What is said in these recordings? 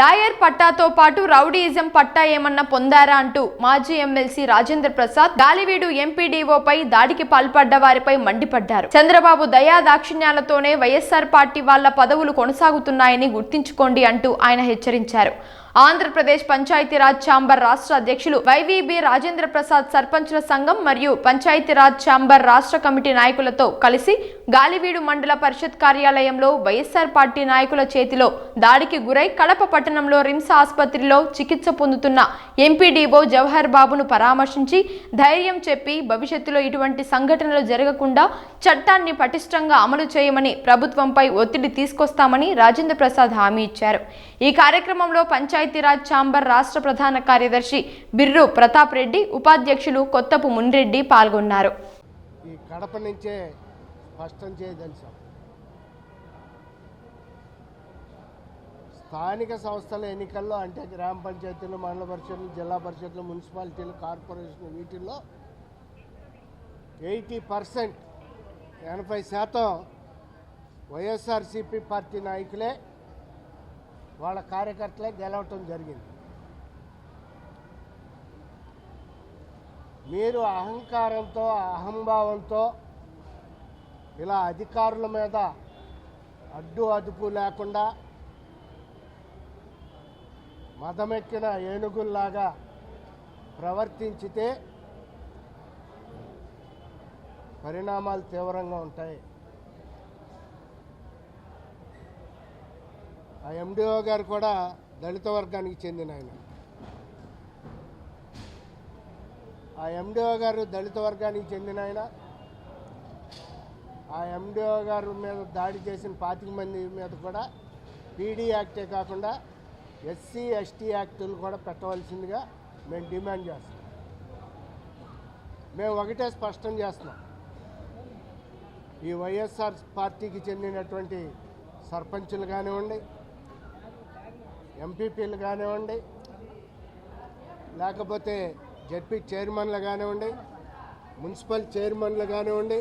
Lawyer పట్టాతో పాటు rowdyism పట్టా ఏమన్నా పొందారా అంటూ మాజీ ఎమ్మెల్సీ రాజేంద్ర ప్రసాద్ గాలివీడు ఎంపీడీఓపై దాడికి పాల్పడ్డ వారిపై మండిపడ్డారు. చంద్రబాబు దయా దాక్షిణ్యాలతోనే వైఎస్ఆర్ పార్టీ వాళ్ళ పదవులు కొనసాగుతున్నాయని గుర్తించుకోండి అంటూ ఆయన హెచ్చరించారు. ఆంధ్రప్రదేశ్ పంచాయతీరాజ్ ఛాంబర్ రాష్ట్ర అధ్యక్షులు వైవీబీ రాజేంద్ర ప్రసాద్ సర్పంచుల సంఘం మరియు పంచాయతీరాజ్ ఛాంబర్ రాష్ట్ర కమిటీ నాయకులతో కలిసి గాలివీడు మండల పరిషత్ కార్యాలయంలో వైఎస్ఆర్ పార్టీ నాయకుల చేతిలో దాడికి గురై కడప పట్టణంలో రిమ్స్ ఆసుపత్రిలో చికిత్స పొందుతున్న ఎంపీడీఓ జవహర్ బాబును పరామర్శించి ధైర్యం చెప్పి భవిష్యత్తులో ఇటువంటి సంఘటనలు జరగకుండా చట్టాన్ని పటిష్టంగా అమలు చేయమని ప్రభుత్వంపై ఒత్తిడి తీసుకొస్తామని రాజేంద్ర ప్రసాద్ హామీ ఇచ్చారు. ఈ కార్యక్రమంలో పంచాయతీరాజ్ ఛాంబర్ రాష్ట్ర ప్రధాన కార్యదర్శి బిర్రు ప్రతాప్ రెడ్డి ఉపాధ్యక్షులు కొత్తపు మున్రెడ్డి పాల్గొన్నారు. ఈ కడప నుంచే స్పష్టం చేయదలిచాం స్థానిక సంస్థల ఎన్నికల్లో అంటే గ్రామ పంచాయతీలు మండల పరిషత్లు జిల్లా పరిషత్లు మున్సిపాలిటీలు కార్పొరేషన్ వీటిల్లో ఎయిటీ పర్సెంట్ ఎనభై శాతం వైఎస్ఆర్సీపీ పార్టీ నాయకులే వాళ్ళ కార్యకర్తలే గెలవటం జరిగింది. మీరు అహంకారంతో అహంభావంతో ఇలా అధికారుల మీద అడ్డు అదుపు లేకుండా మదమెక్కిన ఏనుగుల్లాగా ప్రవర్తించితే పరిణామాలు తీవ్రంగా ఉంటాయి. ఆ ఎండిఓ గారు కూడా దళిత వర్గానికి చెందిన ఆయన. ఆ ఎండిఓ గారు దళిత వర్గానికి చెందిన ఆయన. ఆ ఎండిఓ గారు మీద దాడి చేసిన పాతిక మంది మీద కూడా పీడీ యాక్టే కాకుండా ఎస్సీ ఎస్టీ యాక్టులు కూడా పెట్టవలసిందిగా మేము డిమాండ్ చేస్తాం మేము ఒకటే స్పష్టం చేస్తున్నాం. ఈ వైఎస్ఆర్ పార్టీకి చెందినటువంటి సర్పంచులు కానివ్వండి ఎంపీపీలు కానివ్వండి లేకపోతే జడ్పీ చైర్మన్లు కానివ్వండి మున్సిపల్ చైర్మన్లు కానివ్వండి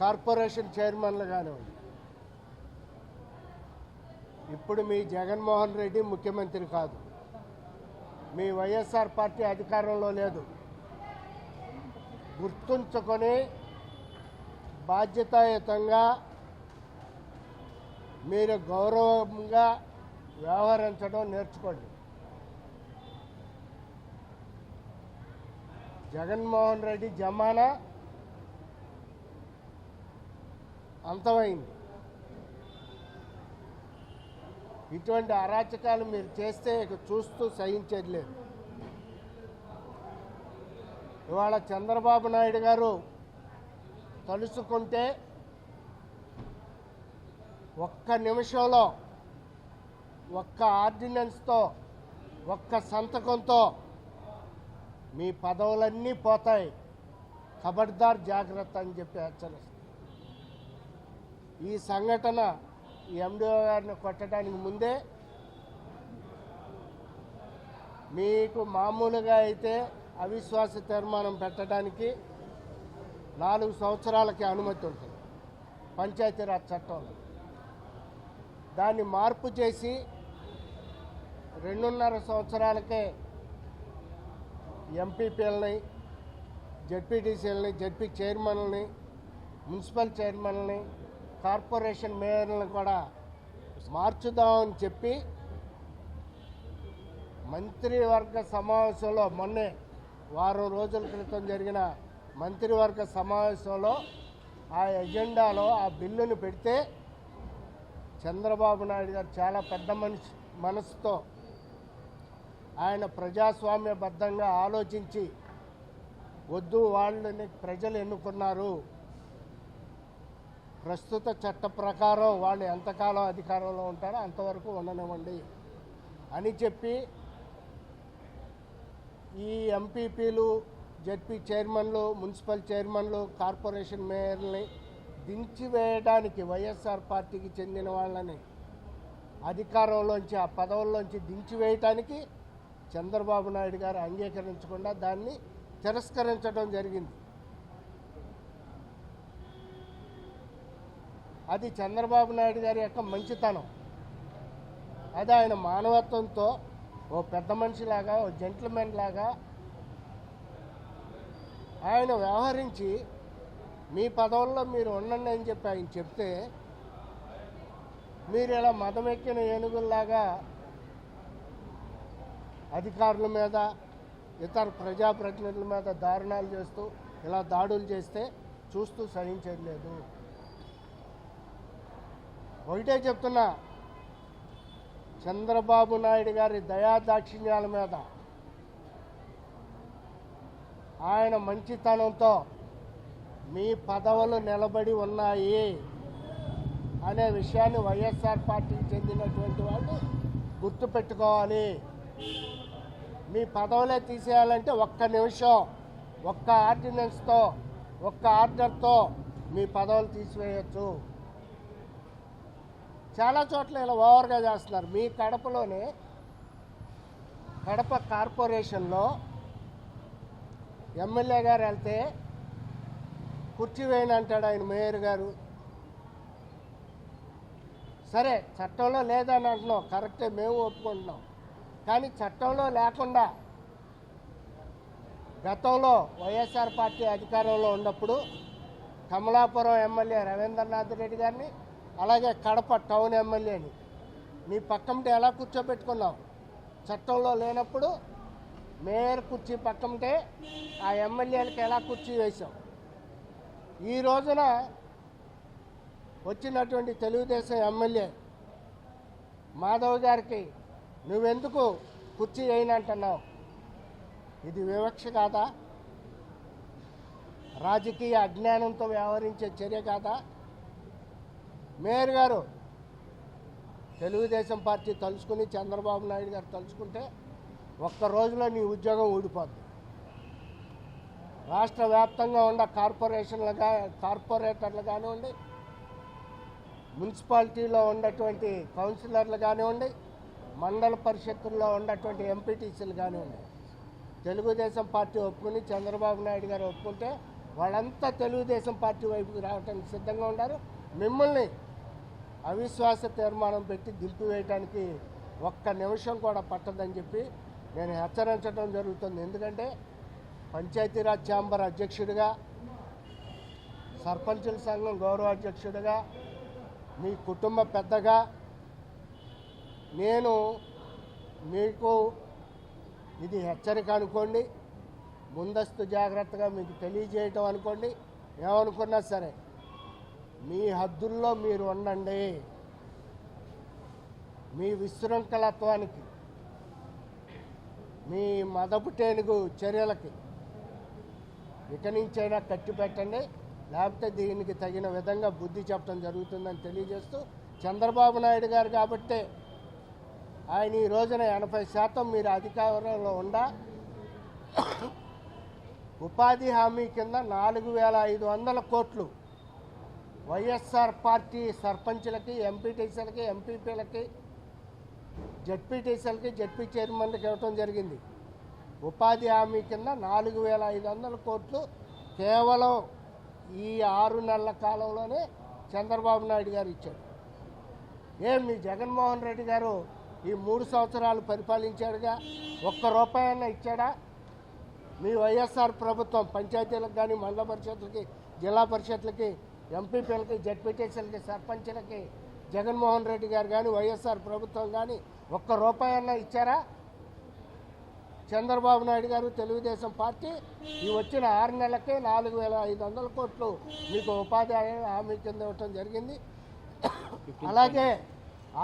కార్పొరేషన్ చైర్మన్లు కానివ్వండి. ఇప్పుడు మీ జగన్మోహన్ రెడ్డి ముఖ్యమంత్రి కాదు. మీ వైఎస్ఆర్ పార్టీ అధికారంలో లేదు. గుర్తుంచుకొని బాధ్యతాయుతంగా మీరు గౌరవంగా వ్యవహరించడం నేర్చుకోండి. జగన్మోహన్ రెడ్డి జమానా అంతమైంది. ఇటువంటి అరాచకాలు మీరు చేస్తే ఇక చూస్తూ సహించేది లేదు. ఇవాళ చంద్రబాబు నాయుడు గారు తలుసుకుంటే ఒక్క నిమిషంలో ఒక్క ఆర్డినెన్స్తో ఒక్క సంతకంతో మీ పదవులన్నీ పోతాయి. ఖబర్దార్ జాగ్రత్త అని చెప్పి హెచ్చరిస్తారు ఈ సంఘటన ఎండిఓ గారిని కొట్టడానికి ముందే మీకు మామూలుగా అయితే అవిశ్వాస తీర్మానం పెట్టడానికి నాలుగు సంవత్సరాలకి అనుమతి ఉంటుంది. పంచాయతీరాజ్ చట్టంలో. దాన్ని మార్పు చేసి రెండున్నర సంవత్సరాలకే ఎంపీపీలని జడ్పీటీసీలని జడ్పీ చైర్మన్లని మున్సిపల్ చైర్మన్ని కార్పొరేషన్ మేయర్లను కూడా మార్చుదామని చెప్పి మంత్రివర్గ సమావేశంలో మొన్నే వారం రోజుల క్రితం జరిగిన మంత్రివర్గ సమావేశంలో ఆ ఎజెండాలో ఆ బిల్లును పెడితే చంద్రబాబు నాయుడు గారు చాలా పెద్ద మనిషి మనసుతో ఆయన ప్రజాస్వామ్యబద్ధంగా ఆలోచించి వద్దు వాళ్ళని ప్రజలు ఎన్నుకున్నారు. ప్రస్తుత చట్ట ప్రకారం వాళ్ళు ఎంతకాలం అధికారంలో ఉంటారో అంతవరకు ఉండనివ్వండి అని చెప్పి ఈ ఎంపీపీలు జడ్పీ చైర్మన్లు మున్సిపల్ చైర్మన్లు కార్పొరేషన్ మేయర్ని దించివేయడానికి వైఎస్ఆర్ పార్టీకి చెందిన వాళ్ళని అధికారంలోంచి ఆ పదవుల్లోంచి దించివేయటానికి చంద్రబాబు నాయుడు గారు అంగీకరించకుండా దాన్ని తిరస్కరించడం జరిగింది. అది చంద్రబాబు నాయుడు గారి యొక్క మంచితనం. అది ఆయన మానవత్వంతో ఓ పెద్ద మనిషిలాగా ఓ జెంట్మెన్ లాగా ఆయన వ్యవహరించి మీ పదవుల్లో మీరు ఉండండి అని చెప్పి ఆయన చెప్తే మీరు ఇలా మదమెక్కిన ఏనుగుల్లాగా అధికారుల మీద ఇతర ప్రజాప్రతినిధుల మీద దారుణాలు చేస్తూ ఇలా దాడులు చేస్తే చూస్తూ సహించేది లేదు. ఒకటే చెప్తున్నా. చంద్రబాబు నాయుడు గారి దయాదాక్షిణ్యాల మీద ఆయన మంచితనంతో మీ పదవులు నిలబడి ఉన్నాయి అనే విషయాన్ని వైఎస్ఆర్ పార్టీకి చెందినటువంటి వాళ్ళు గుర్తుపెట్టుకోవాలి. మీ పదవులే తీసేయాలంటే ఒక్క నిమిషం ఒక్క ఆర్డినెన్స్తో ఒక్క ఆర్డర్తో మీ పదవులు తీసివేయచ్చు. చాలా చోట్ల ఇలా ఓవర్గా చేస్తున్నారు. మీ కడపలోనే కడప కార్పొరేషన్లో ఎమ్మెల్యే గారు వెళ్తే కుర్చీ వేయని అంటాడు ఆయన మేయర్ గారు. సరే చట్టంలో లేదని అంటున్నాం. కరెక్టే మేము ఒప్పుకుంటున్నాం. కానీ చట్టంలో లేకుండా గతంలో వైఎస్ఆర్ పార్టీ అధికారంలో ఉన్నప్పుడు కమలాపురం ఎమ్మెల్యే రవీంద్రనాథ్ రెడ్డి గారిని అలాగే కడప టౌన్ ఎమ్మెల్యేని నీ పక్కంటే ఎలా కూర్చోబెట్టుకున్నావు చట్టంలో లేనప్పుడు మేయర్ కుర్చీ పక్కంటే ఆ ఎమ్మెల్యేలకు ఎలా కుర్చీ వేశాం? ఈ రోజున వచ్చినటువంటి తెలుగుదేశం ఎమ్మెల్యే మాధవ్ గారికి నువ్వెందుకు కుర్చీ వేయనంటున్నావు? ఇది వివక్ష కాదా? రాజకీయ అజ్ఞానంతో వ్యవహరించే చర్య కాదా? మేయర్ గారు తెలుగుదేశం పార్టీ తలుచుకుని చంద్రబాబు నాయుడు గారు తలుచుకుంటే ఒక్క రోజులో నీ ఉద్యోగం ఊడిపోద్ది. రాష్ట్ర వ్యాప్తంగా ఉన్న కార్పొరేషన్లుగా కార్పొరేటర్లు కానివ్వండి మున్సిపాలిటీలో ఉన్నటువంటి కౌన్సిలర్లు కానివ్వండి మండల పరిషత్తుల్లో ఉన్నటువంటి ఎంపీటీసీలు కానివ్వండి తెలుగుదేశం పార్టీ ఒప్పుకుని చంద్రబాబు నాయుడు గారు ఒప్పుకుంటే వాళ్ళంతా తెలుగుదేశం పార్టీ వైపుకి రావడానికి సిద్ధంగా ఉన్నారు మిమ్మల్ని అవిశ్వాస తీర్మానం పెట్టి దింపివేయడానికి ఒక్క నిమిషం కూడా పట్టదని చెప్పి నేను హెచ్చరించడం జరుగుతుంది. ఎందుకంటే పంచాయతీరాజ్ ఛాంబర్ అధ్యక్షుడిగా సర్పంచుల సంఘం గౌరవ అధ్యక్షుడిగా మీ కుటుంబ పెద్దగా నేను మీకు ఇది హెచ్చరిక అనుకోండి ముందస్తు జాగ్రత్తగా మీకు తెలియజేయటం అనుకోండి ఏమనుకున్నా సరే మీ హద్దుల్లో మీరు ఉండండి. మీ విశృంఖలత్వానికి మీ మదపు టేనుగు చర్యలకి ఇక నుంచైనా కట్టి పెట్టండి. లేకపోతే దీనికి తగిన విధంగా బుద్ధి చెప్పడం జరుగుతుందని తెలియజేస్తూ చంద్రబాబు నాయుడు గారు కాబట్టే ఆయన ఈ రోజున ఎనభై శాతం మీరు అధికారంలో ఉండా ఉపాధి హామీ కింద నాలుగు వేల ఐదు వందల కోట్లు వైఎస్ఆర్ పార్టీ సర్పంచులకి ఎంపీటీసీలకి ఎంపీపీలకి జడ్పీటీసీలకి జడ్పీ చైర్మన్లకి ఇవ్వటం జరిగింది. ఉపాధి హామీ కింద నాలుగు వేల ఐదు వందల కోట్లు కేవలం ఈ ఆరు నెలల కాలంలోనే చంద్రబాబు నాయుడు గారు ఇచ్చాడు ఏం మీ జగన్మోహన్ రెడ్డి గారు ఈ మూడు సంవత్సరాలు పరిపాలించాడుగా? ఒక్క రూపాయన్నా ఇచ్చాడా? మీ వైఎస్ఆర్ ప్రభుత్వం పంచాయతీలకు కానీ మండల పరిషత్లకి జిల్లా పరిషత్లకి ఎంపీపీలకి జడ్పీటీసీలకి సర్పంచ్లకి జగన్మోహన్ రెడ్డి గారు కానీ వైఎస్ఆర్ ప్రభుత్వం కానీ ఒక్క రూపాయన్నా ఇచ్చారా? చంద్రబాబు నాయుడు గారు తెలుగుదేశం పార్టీ ఈ వచ్చిన ఆరు నెలలకే నాలుగు వేల ఐదు వందల కోట్లు మీకు ఉపాధి హామీ కింద ఇవ్వటం జరిగింది. అలాగే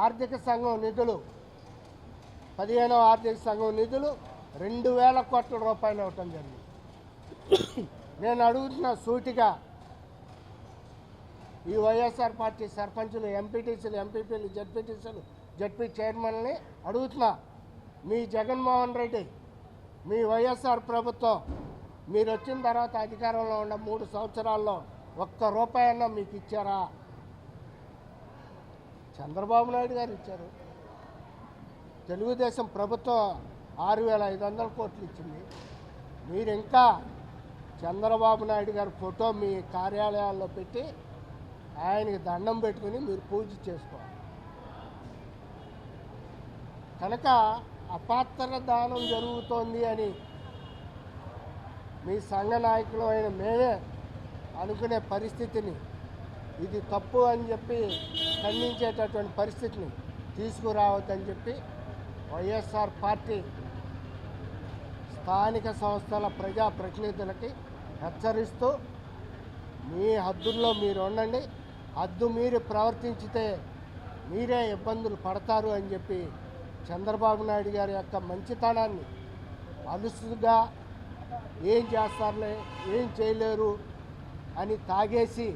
ఆర్థిక సంఘం నిధులు పదిహేనవ ఆర్థిక సంఘం నిధులు రెండు వేల కోట్ల రూపాయలు ఇవ్వటం జరిగింది. నేను అడుగుతున్న సూటిగా ఈ వైఎస్ఆర్ పార్టీ సర్పంచులు ఎంపీటీసీలు ఎంపీపీలు జడ్పీటీసీలు జడ్పీ చైర్మన్ని అడుగుతున్నా. మీ జగన్మోహన్ రెడ్డి మీ వైఎస్ఆర్ ప్రభుత్వం మీరు వచ్చిన తర్వాత అధికారంలో ఉన్న మూడు సంవత్సరాల్లో ఒక్క రూపాయన్నా మీకు ఇచ్చారా? చంద్రబాబు నాయుడు గారు ఇచ్చారు. తెలుగుదేశం ప్రభుత్వం ఆరు వేల ఐదు వందల కోట్లు ఇచ్చింది. మీరు ఇంకా చంద్రబాబు నాయుడు గారి ఫోటో మీ కార్యాలయాల్లో పెట్టి ఆయనకి దండం పెట్టుకుని మీరు పూజ చేసుకోవాలి. కనుక అపాత్ర దానం జరుగుతోంది అని మీ సంఘ నాయకులు అయిన మేమే అనుకునే పరిస్థితిని ఇది తప్పు అని చెప్పి ఖండించేటటువంటి పరిస్థితిని తీసుకురావద్దని చెప్పి వైఎస్ఆర్ పార్టీ స్థానిక సంస్థల ప్రజా ప్రతినిధులకి హెచ్చరిస్తూ మీ హద్దుల్లో మీరు ఉండండి. హద్దు మీరు ప్రవర్తించితే మీరే ఇబ్బందులు పడతారు అని చెప్పి చంద్రబాబు నాయుడు గారి యొక్క మంచితనాన్ని అలుసుగా ఏం చేస్తారులే ఏం చేయలేరు అని తాగేసి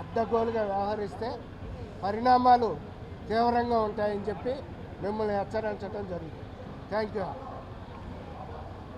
అడ్డగోలుగా వ్యవహరిస్తే పరిణామాలు తీవ్రంగా ఉంటాయని చెప్పి మిమ్మల్ని హెచ్చరించడం జరుగుతుంది. Thank you.